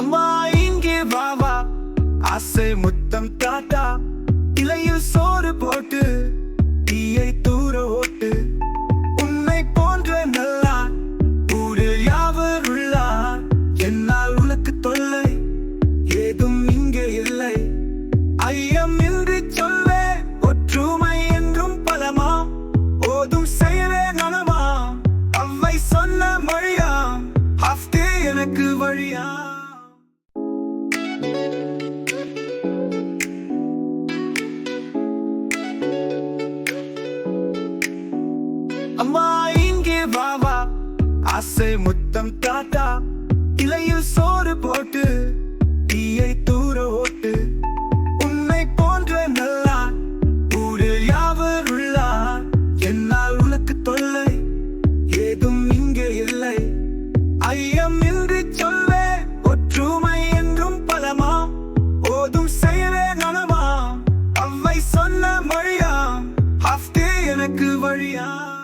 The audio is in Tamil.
அம்மா இங்கே வாவா ஆசை முத்தம் தாத்தா. இலையில் சோறு போட்டு தீயை தூர ஓட்டு. உன்னை போன்ற நல்லா ஊரு யாவர் உள்ளார்? என்னால் உனக்கு தொல்லை ஏதும் இங்கே இல்லை. ஐயம் என்று சொல்வே ஒற்றுமை என்றும் பலமாம். ஓதும் செயலே நலமாம். அவ்வை சொன்ன மொழியாம். ஹஃப்டே எனக்கு வழியாம். அம்மா இங்கே வாவா ஆசை முத்தம் தாத்தா. இலையில் சோறு போட்டு தீயை தூர ஓட்டு. உன்னை போன்ற நல்லா ஊரு யாவர் உள்ளார்? என்னால் உனக்கு தொல்லை ஏதும் இங்கே இல்லை. ஐயம் என்று சொல்ல ஒற்றுமை என்றும் பலமாம். போதும் செயலே நனமாம் அவ்வை சொன்ன மொழியாம். அஃப்தே எனக்கு வழியாம்.